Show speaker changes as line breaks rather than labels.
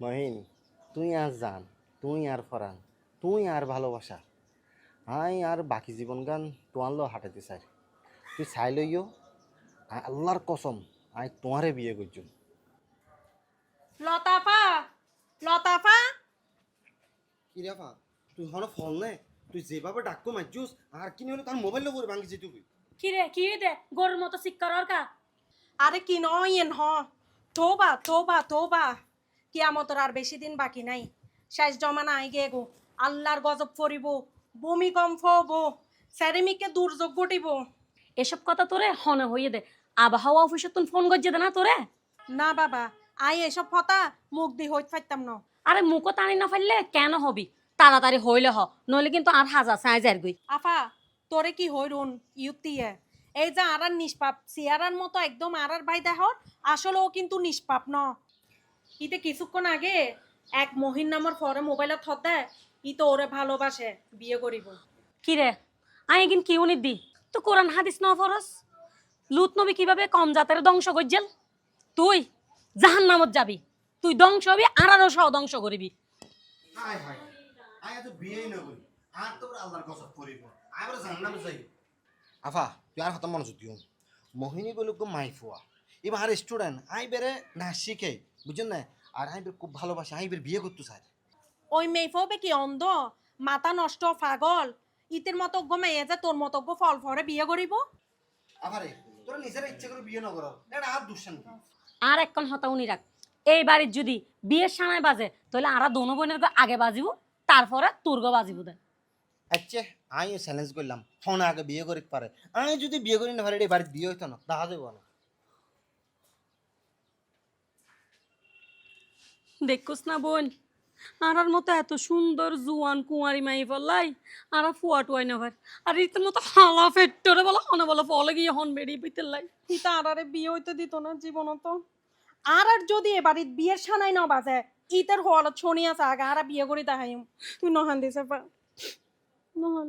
মহিন তুই আর জান তুই আর ফরান তুই আর ভালোবাসা। আই আর বাকি জীবন গান তোয়ারলো হাঁটাতে চাই। তুই চাই লইও আল্লাহর কসম আই তোমারে বিয়ে করছুম
লতাফা লতাফা।
কি রে ফা তুই হন ফল নে? তুই যেভাবে ডাক্কো মারছুস আর কিনে হলে তার মোবাইল করে ভাঙিছি তুই?
কি রে কি দে গরুর মতো শিক্ষার কা
আরে কি নয়েন হ। তোবা তোবা তোবা। কিয়ামতর আর বেশি দিন বাকি নাই। শেষ জমানা আই গে আল্লাহর গজব পড়িব ভূমিকম্প হব স্যারেমিকে দুর্যোগ ঘটিব।
এসব কথা তোরে হনে হইয়ে দে। আবহাওয়া অফিসে তুন ফোন করছে দে না তোরে?
না বাবা আই এসব কথা মুখ দি হইত পাইতাম না।
আরে মুখও টানি না ফেললে কেন হবি? তাড়াতাড়ি হইলে হ নইলে কিন্তু আর হাজার সাই যার গই।
আফা তোরে কি হইরুন ইউতিয়ে? এই যে আরার নিষ্পাপ সিয়ারার মতো একদম আরার ভাই দেহর আসলে ও কিন্তু নিষ্পাপ ন। ইতে কিছুক্ষণ আগে এক মহিন নামর ফরে মোবাইলত থত দেয় ই তো ওরে ভালোবাসে বিয়ে করিব।
কি রে আই এগিন কি উনি দি? তো কোরআন হাদিস ন ফরস লুত নবী কীভাবে কম জাতের ধ্বংস করছেন তুই জাহান নামত যাবি। তুই ধ্বংস হবি আর আরও সহ ধ্বংস করবি।
হাই হাই আই তো বিয়েই না করি আর তো আল্লাহর গজব পড়িব আই বলে জান্নাতে যাই আফা তুই আর হতাম মনোযোগ দিও মোহিনী বলে কো মাই ফুয়া এবার স্টুডেন্ট আই বেরে না শিখে বুঝছেন না? আর আই বের খুব ভালোবাসে আই বের বিয়ে করতে চাই
ওই মেয়েফবে কি অন্ধ? মাথা নষ্ট পাগল। ইতের মতো মেয়ে যে তোর মতো ফল ফরে বিয়ে করিব?
আফারে তোরা নিজের ইচ্ছে করে বিয়ে না করো। এটা আর দুঃশান্তি
আর একক্ষণ হতা উনি রাখ। এই বাড়ির যদি বিয়ের সানায় বাজে তাহলে আরা দোনো বোনের গো আগে বাজিব তারপরে তোর গো বাজিব দে
আচ্ছা আমি চ্যালেঞ্জ করলাম। ফোন আগে বিয়ে করিতে পারে। আমি যদি বিয়ে করি না পারে এই বাড়িতে বিয়ে হইতো না দেখা যাব না।
দেখোস না বোন, আরার মতো এত সুন্দর জুয়ান কুঁয়ারি মাই ফলাই আরা ফুয়া টুয়াই না ভাই। আর ইতের মতো হালা ফেট্টরে বলা, হনে বলা, ফলে গিয়ে হন বেরিয়ে পিতে লাই।
ইতা আরারে বিয়ে হইতে দিত না জীবনত আর আর যদি এ বাড়ির বিয়ের সানাই ন বাজে, ইতের হল ছনি আছে, আগে আরা বিয়ে করি দেখাইম। তুই নহান দিছে পা। নহান